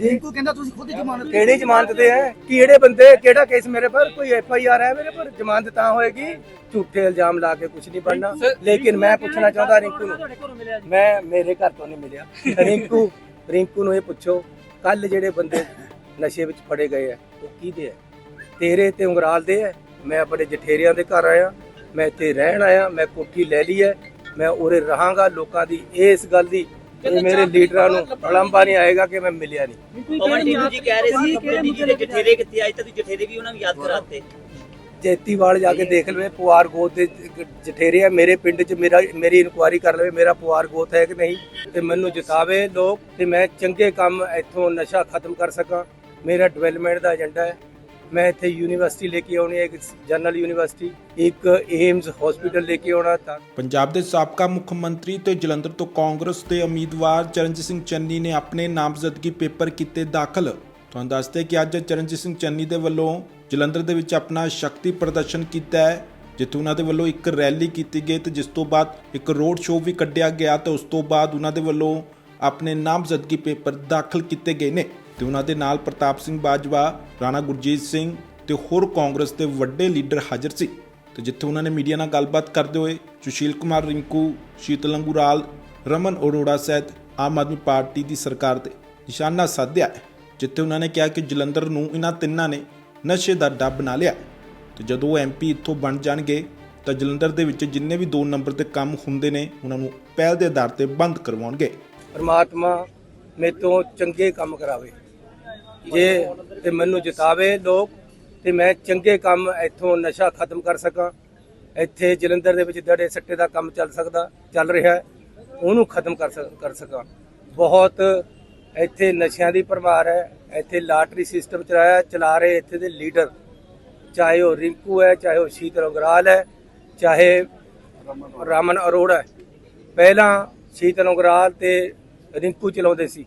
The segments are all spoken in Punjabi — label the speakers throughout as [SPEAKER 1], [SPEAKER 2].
[SPEAKER 1] ਰਿੰਕੂ ਕਹਿੰਦਾ ਤੁਸੀਂ ਖੁਦ ਜ਼ਮਾਨਤ
[SPEAKER 2] ਕਿਹੜੀ ਜ਼ਮਾਨਤ ਤੇ ਹੈ? ਕਿਹੜੇ ਬੰਦੇ ਕਿਹੜਾ ਕੇਸ ਮੇਰੇ ਪਰ? ਕੋਈ ਐਫ ਆਈ ਆਰ ਹੈ ਮੇਰੇ ਪਰ? ਜ਼ਮਾਨਤ ਤਾਂ ਹੋਏਗੀ। ਝੂਠੇ ਇਲਜ਼ਾਮ ਲਾ ਕੇ ਕੁਝ ਨਹੀਂ ਬਣਨਾ। ਲੇਕਿਨ ਮੈਂ ਪੁੱਛਣਾ ਚਾਹੁੰਦਾ ਰਿੰਕੂ ਨੂੰ। ਮੈਂ ਮੇਰੇ ਘਰ ਤੋਂ ਨਹੀਂ ਮਿਲਿਆ। ਰਿੰਕੂ ਰਿੰਕੂ ਨੂੰ ਇਹ ਪੁੱਛੋ ਕੱਲ ਜਿਹੜੇ ਬੰਦੇ ਨਸ਼ੇ ਵਿੱਚ ਫੜੇ ਗਏ ਆ ਉਹ ਕਿਹਦੇ ਆ? ਤੇਰੇ ਤੇ ਉਂਗਰਾਲ ਦੇ ਆ। ਮੈਂ ਆਪਣੇ ਜਠੇਰਿਆਂ ਦੇ ਘਰ ਆਇਆ। ਮੈਂ ਇੱਥੇ ਰਹਿਣ ਆਇਆ। ਮੈਂ ਕੋਠੀ ਲੈ ਲਈ ਹੈ। ਮੈਂ ਉਰੇ ਰਹਾਂਗਾ ਲੋਕਾਂ ਦੀ। ਇਸ ਗੱਲ ਦੀ ਇਹ ਮੇਰੇ ਲੀਡਰਾਂ ਨੂੰ ਅਲੰਬਾ ਨਹੀਂ ਆਏਗਾ ਕਿ ਮੈਂ ਮਿਲਿਆ ਨਹੀਂ।
[SPEAKER 3] ਪਵਨ ਟੀਨੂ ਜੀ ਕਹਿ ਰਹੇ ਸੀ ਕਿ ਜੀ ਦੇ ਜਠੇਰੇ ਕਿੱਥੇ ਅੱਜ ਤੱਕ ਜਠੇਰੇ ਵੀ ਉਹਨਾਂ ਨੂੰ ਯਾਦ ਕਰਾਤੇ।
[SPEAKER 2] ਜੈਤੀਵਾਲ ਜਾ ਕੇ ਦੇਖ ਲਵੇ ਪੁਆਰ ਗੋਤ ਦੇ ਜਠੇਰੇ ਆ ਮੇਰੇ ਪਿੰਡ 'ਚ ਮੇਰਾ ਮੇਰੀ ਇਨਕੁਆਇਰੀ ਕਰ ਲਵੇ ਮੇਰਾ ਪੁਆਰ ਗੋਤ ਹੈ ਕਿ ਨਹੀਂ? ਤੇ ਮੈਨੂੰ ਜਿਤਾਵੇ ਲੋਕ ਤੇ ਮੈਂ ਚੰਗੇ ਕੰਮ ਇੱਥੋਂ ਨਸ਼ਾ ਖਤਮ ਕਰ ਸਕਾਂ। ਮੇਰਾ ਡਿਵੈਲਪਮੈਂਟ ਦਾ ਏਜੰਡਾ ਹੈ। ਮੈਂ ਇੱਥੇ ਯੂਨੀਵਰਸਿਟੀ ਲੈ ਕੇ ਆਉਣੀ ਹੈ, ਇੱਕ ਜਨਰਲ ਯੂਨੀਵਰਸਿਟੀ, ਇੱਕ ਏਮਸ ਹਸਪੀਟਲ ਲੈ ਕੇ ਆਉਣਾ ਤਾਂ
[SPEAKER 4] ਪੰਜਾਬ ਦੇ ਸਾਬਕਾ ਮੁੱਖ ਮੰਤਰੀ ਤੇ ਜਲੰਧਰ ਤੋਂ ਕਾਂਗਰਸ ਦੇ ਉਮੀਦਵਾਰ ਚਰਨਜੀਤ ਸਿੰਘ ਚੰਨੀ ਨੇ ਆਪਣੇ ਨਾਮਜ਼ਦਗੀ ਪੇਪਰ ਕੀਤੇ ਦਾਖਲ। ਤੁਹਾਨੂੰ ਦੱਸਦੇ ਕਿ ਅੱਜ ਚਰਨਜੀਤ ਸਿੰਘ ਚੰਨੀ ਦੇ ਵੱਲੋਂ ਜਲੰਧਰ ਦੇ ਵਿੱਚ ਆਪਣਾ ਸ਼ਕਤੀ ਪ੍ਰਦਰਸ਼ਨ ਕੀਤਾ ਹੈ। ਜਿੱਥੇ ਉਹਨਾਂ ਦੇ ਵੱਲੋਂ ਇੱਕ ਰੈਲੀ ਕੀਤੀ ਗਈ ਤੇ ਜਿਸ ਤੋਂ ਬਾਅਦ ਇੱਕ ਰੋਡ ਸ਼ੋਅ ਵੀ ਕੱਢਿਆ ਗਿਆ ਤੇ ਉਸ ਤੋਂ ਬਾਅਦ ਉਹਨਾਂ ਦੇ ਵੱਲੋਂ ਆਪਣੇ ਨਾਮਜ਼ਦਗੀ ਪੇਪਰ ਦਾਖਲ ਕੀਤੇ ਗਏ ਨੇ। ਤੇ ਉਹਨਾਂ ਦੇ ਨਾਲ ਪ੍ਰਤਾਪ ਸਿੰਘ ਬਾਜਵਾ, ਰਾਣਾ ਗੁਰਜੀਤ ਸਿੰਘ ਤੇ ਹੋਰ ਕਾਂਗਰਸ ਦੇ ਵੱਡੇ ਲੀਡਰ ਹਾਜ਼ਰ ਸੀ। ਤੇ ਜਿੱਥੇ ਉਹਨਾਂ ਨੇ ਮੀਡੀਆ ਨਾਲ ਗੱਲਬਾਤ ਕਰਦੇ ਹੋਏ ਸੁਸ਼ੀਲ ਕੁਮਾਰ ਰਿੰਕੂ, ਸ਼ੀਤਲ ਅੰਗੂਰਾਲ, ਰਮਨ ਅਰੋੜਾ ਸਹਿਤ ਆਮ ਆਦਮੀ ਪਾਰਟੀ ਦੀ ਸਰਕਾਰ ਤੇ ਨਿਸ਼ਾਨਾ ਸਾਧਿਆ ਜਿੱਥੇ ਉਹਨਾਂ ਨੇ ਕਿਹਾ ਕਿ ਜਲੰਧਰ ਨੂੰ ਇਹਨਾਂ ਤਿੰਨਾਂ ਨੇ ਨਸ਼ੇ ਦਾ ਡੱਬ ਬਣਾ ਲਿਆ ਹੈ। ਤੇ ਜਦੋਂ ਉਹ ਐਮਪੀ ਇੱਥੋਂ ਬਣ ਜਾਣਗੇ, ਤਾਂ ਜਲੰਧਰ ਦੇ ਵਿੱਚ ਜਿੰਨੇ ਵੀ 2 ਨੰਬਰ ਤੇ ਕੰਮ ਹੁੰਦੇ ਨੇ, ਉਹਨਾਂ ਨੂੰ ਪਹਿਲ ਦੇ ਆਧਾਰ ਤੇ ਬੰਦ ਕਰਵਾਉਣਗੇ।
[SPEAKER 2] ਪਰਮਾਤਮਾ ਮੇਰੇ ਤੋਂ ਚੰਗੇ ਕੰਮ ਕਰਾਵੇ। ਜੇ ਤੇ ਮੈਨੂੰ ਜਿਤਾਵੇ ਲੋਕ ਤੇ ਮੈਂ ਚੰਗੇ ਕੰਮ ਇੱਥੋਂ ਨਸ਼ਾ ਖਤਮ ਕਰ ਸਕਾਂ। ਇੱਥੇ ਜਲੰਧਰ ਦੇ ਵਿੱਚ ਦੜੇ ਸੱਟੇ ਦਾ ਕੰਮ ਚੱਲ ਸਕਦਾ, ਚੱਲ ਰਿਹਾ ਹੈ। ਉਹਨੂੰ ਖਤਮ ਕਰ ਸਕ- ਕਰ ਸਕਾਂ। ਬਹੁਤ ਇੱਥੇ ਨਸ਼ਿਆਂ ਦੀ ਭਰਮਾਰ ਹੈ। ਇੱਥੇ ਲਾਟਰੀ ਸਿਸਟਮ ਚਲਾਇਆ, ਚਲਾ ਰਹੇ ਇੱਥੇ ਦੇ ਲੀਡਰ। ਚਾਹੇ ਉਹ ਰਿੰਕੂ ਹੈ, ਚਾਹੇ ਉਹ ਸ਼ੀਤਲ ਅੰਗਰਾਲ ਹੈ, ਚਾਹੇ ਰਾਮਨ ਅਰੋੜਾ ਹੈ। ਪਹਿਲਾਂ ਸ਼ੀਤਲ ਅੰਗਰਾਲ ਤੇ ਰਿੰਕੂ ਚਲਾਉਂਦੇ ਸੀ।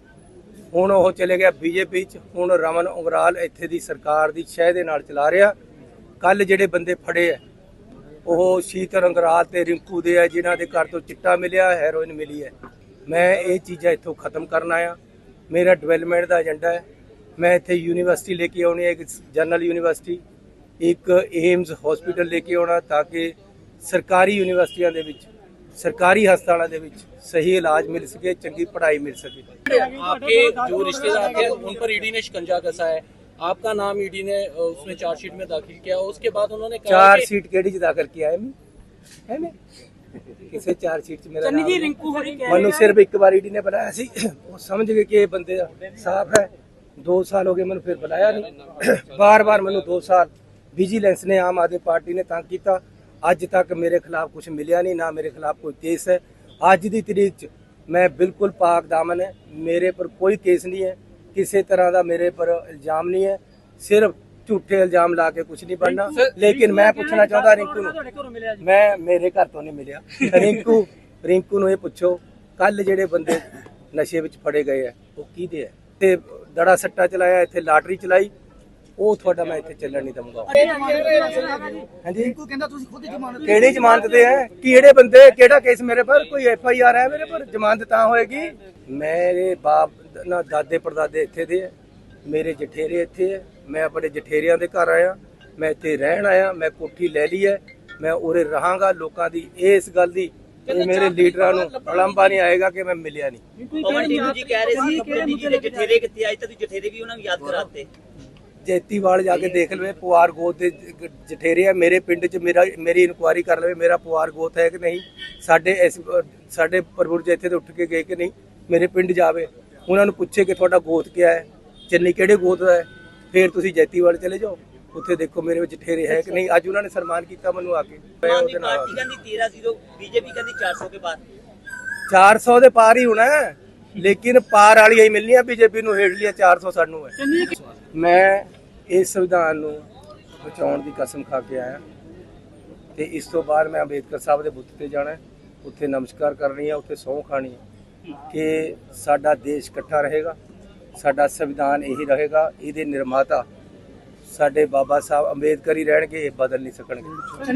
[SPEAKER 2] ਹੁਣ ਉਹ ਚਲੇ ਗਿਆ ਬੀਜੇਪੀ ਚ। ਹੁਣ ਰਮਨ ਉਂਗਰਾਲ ਇੱਥੇ ਦੀ ਸਰਕਾਰ ਦੀ ਸ਼ਹਿ ਦੇ ਨਾਲ ਚਲਾ ਰਿਹਾ। ਕੱਲ ਜਿਹੜੇ ਬੰਦੇ ਫੜੇ ਆ, ਉਹ ਸ਼ੀਤਲ ਅੰਗਰਾਲ ਤੇ ਰਿੰਕੂ ਦੇ ਆ, ਜਿਨ੍ਹਾਂ ਦੇ ਘਰ ਤੋਂ ਚਿੱਟਾ ਮਿਲਿਆ, ਹੈਰੋਇਨ ਮਿਲੀ ਹੈ। ਮੈਂ ਇਹ ਚੀਜ਼ਾਂ ਇੱਥੋਂ ਖਤਮ ਕਰਨ ਆਇਆ। ਮੇਰਾ ਡਿਵੈਲਪਮੈਂਟ ਦਾ ਏਜੰਡਾ ਹੈ। ਮੈਂ ਇੱਥੇ ਯੂਨੀਵਰਸਿਟੀ ਲੈ ਕੇ ਆਉਣੀ ਹੈ, ਇੱਕ ਜਨਰਲ ਯੂਨੀਵਰਸਿਟੀ, ਇੱਕ ਏਮਜ਼ ਹਸਪੀਟਲ ਲੈ ਕੇ ਆਉਣਾ ਤਾਂ ਕਿ ਸਰਕਾਰੀ ਯੂਨੀਵਰਸਿਟੀਆਂ ਦੇ ਵਿੱਚ ਸਰਕਾਰੀ ਹਸਪਤਾਲਾਂ ਦੇ ਵਿੱਚ ਸਹੀ ਇਲਾਜ ਮਿਲ ਸਕੇ ਚੰਗੀ ਪੜ੍ਹਾਈ ਮਿਲ ਸਕੇ
[SPEAKER 5] आपके जो रिश्तेदार थे उन पर ईडी ने शिकंजा कसा है आपका नाम ईडी ने अ, उसमें चार्जशीट में दाखिल किया उसके बाद उन्होंने कहा
[SPEAKER 2] ਚਾਰ
[SPEAKER 5] कि
[SPEAKER 2] ਸੀਟ ਕਿਹੜੀ ਚ ਦਾਖਲ ਕੀਤਾ ਹੈ ਮੈਂ ਹੈ ਮੈਂ ਕਿਸੇ ਚਾਰ ਸੀਟ ਚ ਮੇਰਾ ਨਾਮ ਨਹੀਂ।
[SPEAKER 3] ਰਿੰਕੂ ਹੋਰੀ
[SPEAKER 2] ਮੈਨੂੰ ਸਿਰਫ ਇੱਕ ਵਾਰ ਈਡੀ ਨੇ ਬੁਲਾਇਆ ਸੀ ਉਹ ਸਮਝ ਗਏ ਕਿ ਇਹ ਬੰਦੇ ਦਾ ਸਾਫ ਹੈ 2 ਸਾਲ ਹੋ ਗਏ ਮੈਨੂੰ ਫਿਰ ਬੁਲਾਇਆ ਨਹੀਂ ਬਾਰ-ਬਾਰ ਮੈਨੂੰ 2 ਸਾਲ ਵਿਜੀਲੈਂਸ ਨੇ ਆਮ ਆਦਮੀ ਪਾਰਟੀ ਨੇ ਤੰਗ ਕੀਤਾ ਅੱਜ ਤੱਕ ਮੇਰੇ ਖਿਲਾਫ ਕੁਝ ਮਿਲਿਆ ਨਹੀਂ ਨਾ ਮੇਰੇ ਖਿਲਾਫ ਕੋਈ ਕੇਸ ਹੈ। ਅੱਜ ਦੀ ਤਰੀਕ 'ਚ ਮੈਂ ਬਿਲਕੁਲ ਪਾਕ ਦਾਮਨ ਹੈ। ਮੇਰੇ ਪਰ ਕੋਈ ਕੇਸ ਨਹੀਂ ਹੈ। ਕਿਸੇ ਤਰ੍ਹਾਂ ਦਾ ਮੇਰੇ ਪਰ ਇਲਜ਼ਾਮ ਨਹੀਂ ਹੈ। ਸਿਰਫ ਝੂਠੇ ਇਲਜ਼ਾਮ ਲਾ ਕੇ ਕੁਝ ਨਹੀਂ ਬਣਨਾ। ਲੇਕਿਨ ਮੈਂ ਪੁੱਛਣਾ ਚਾਹੁੰਦਾ ਰਿੰਕੂ ਨੂੰ। ਮੈਂ ਮੇਰੇ ਘਰ ਤੋਂ ਨਹੀਂ ਮਿਲਿਆ। ਰਿੰਕੂ ਰਿੰਕੂ ਨੂੰ ਇਹ ਪੁੱਛੋ ਕੱਲ ਜਿਹੜੇ ਬੰਦੇ ਨਸ਼ੇ ਵਿੱਚ ਫੜੇ ਗਏ ਆ ਉਹ ਕਿਹਦੇ ਆ ਤੇ ਦੜਾ ਸੱਟਾ ਚਲਾਇਆ ਇੱਥੇ ਲਾਟਰੀ ਚਲਾਈ। ਉਹ ਤੁਹਾਡਾ ਮੈਂ ਇੱਥੇ ਚੱਲਣ ਨਹੀਂ ਦਊਂਗਾ। ਹਾਂਜੀ।
[SPEAKER 1] ਕਹਿੰਦਾ ਤੁਸੀਂ ਖੁਦ ਜ਼ਮਾਨਤ
[SPEAKER 2] ਕਿਹੜੀ ਜ਼ਮਾਨਤ ਤੇ ਹੈ? ਕਿਹੜੇ ਬੰਦੇ ਕਿਹੜਾ ਕੇਸ ਮੇਰੇ ਪਰ? ਕੋਈ ਐਫ ਆਈ ਆਰ ਹੈ ਮੇਰੇ ਪਰ? ਜ਼ਮਾਨਤ ਤਾਂ ਹੋਏਗੀ। ਮੇਰੇ ਬਾਪ ਨਾ ਦਾਦੇ ਪੜਦਾਦੇ ਇੱਥੇ ਦੇ ਹੈ। ਮੇਰੇ ਜਠੇਰੇ ਇੱਥੇ ਹੈ। ਮੈਂ ਆਪਣੇ ਜਠੇਰਿਆਂ ਦੇ ਘਰ ਆਇਆ। ਮੈਂ ਇੱਥੇ ਰਹਿਣ ਆਇਆ। ਮੈਂ ਕੋਠੀ ਲੈ ਲਈ ਹੈ। ਮੈਂ ਉਰੇ ਰਹਾਂਗਾ। ਲੋਕਾਂ ਦੀ ਇਸ ਗੱਲ ਦੀ ਇਹ ਮੇਰੇ ਲੀਡਰਾਂ ਨੂੰ ਅਲੰਬਾ ਨਹੀਂ ਆਏਗਾ ਕਿ ਮੈਂ ਮਿਲਿਆ ਨਹੀਂ।
[SPEAKER 3] ਪਵਨ ਟੀਨੂ ਜੀ ਕਹਿ ਰਹੇ ਸੀ ਕਿ ਜੀ ਦੇ ਜਠੇਰੇ ਕਿੱਥੇ ਅੱਜ ਤੱਕ ਜਠੇਰੇ ਵੀ ਉਹਨਾਂ ਨੂੰ ਯਾਦ ਕਰਾਤੇ।
[SPEAKER 2] ਜੈਤੀਵਾਲ ਜਾ ਕੇ ਦੇਖ ਲਵੇ ਪੁਆਰ ਗੋਤ ਦੇ ਜਠੇਰੇ ਆ ਮੇਰੇ ਪਿੰਡ 'ਚ ਮੇਰਾ ਮੇਰੀ ਇਨਕੁਆਰੀ ਕਰ ਲਵੇ ਮੇਰਾ ਪੁਆਰ ਗੋਤ ਹੈ ਕਿ ਨਹੀਂ ਸਾਡੇ ਇਸ ਸਾਡੇ ਪ੍ਰਭੂ ਜੈਥੇ ਤੇ ਉੱਠ ਕੇ ਗਏ ਕਿ ਨਹੀਂ ਮੇਰੇ ਪਿੰਡ ਜਾਵੇ ਉਹਨਾਂ ਨੂੰ ਪੁੱਛੇ ਕਿ ਤੁਹਾਡਾ ਗੋਤ ਕਿਆ ਹੈ ਚੰਨੀ ਕਿਹੜੇ ਗੋਤ ਹੈ ਫਿਰ ਤੁਸੀਂ ਜੈਤੀਵਾਲ ਚਲੇ ਜਾਓ ਉੱਥੇ ਦੇਖੋ ਮੇਰੇ ਵਿੱਚ ਠੇਰੇ ਹੈ ਕਿ ਨਹੀਂ ਅੱਜ ਉਹਨਾਂ ਨੇ ਸਨਮਾਨ ਕੀਤਾ ਮੈਨੂੰ ਆ ਕੇ। ਉਹਦੇ ਨਾਲ
[SPEAKER 3] ਪਾਰਟੀ ਕਹਿੰਦੀ 13-0 ਬੀਜੇਪੀ ਕਹਿੰਦੀ 400 ਦੇ ਬਾਅਦ।
[SPEAKER 2] 400 ਦੇ ਪਾਰ ਹੀ ਹੋਣਾ ਲੇਕਿਨ ਪਾਰ ਵਾਲੀ ਹੀ ਮਿਲਣੀ ਆ ਬੀਜੇਪੀ ਨੂੰ ਹੇਠ ਲਿਆ 400 ਸਾਨੂੰ ਹੈ। ਮੈਂ ਇਸ ਸੰਵਿਧਾਨ ਨੂੰ ਬਚਾਉਣ ਦੀ ਕਸਮ ਖਾ ਕੇ ਆਇਆ। ਤੇ ਇਸ ਤੋਂ ਬਾਅਦ ਮੈਂ ਅੰਬੇਦਕਰ ਸਾਹਿਬ ਦੇ ਬੁੱਤ ਤੇ ਜਾਣਾ ਉੱਥੇ ਨਮਸਕਾਰ ਕਰਨੀ ਹੈ, ਉੱਥੇ ਸਹੁੰ ਖਾਣੀ ਹੈ ਕਿ ਸਾਡਾ ਦੇਸ਼ ਇਕੱਠਾ ਰਹੇਗਾ, ਸਾਡਾ ਸੰਵਿਧਾਨ ਇਹੀ ਰਹੇਗਾ, ਇਹਦੇ ਨਿਰਮਾਤਾ ਸਾਡੇ ਬਾਬਾ ਸਾਹਿਬ ਅੰਬੇਦਕਰ ਹੀ ਰਹਿਣਗੇ, ਇਹ ਬਦਲ ਨਹੀਂ ਸਕਣਗੇ।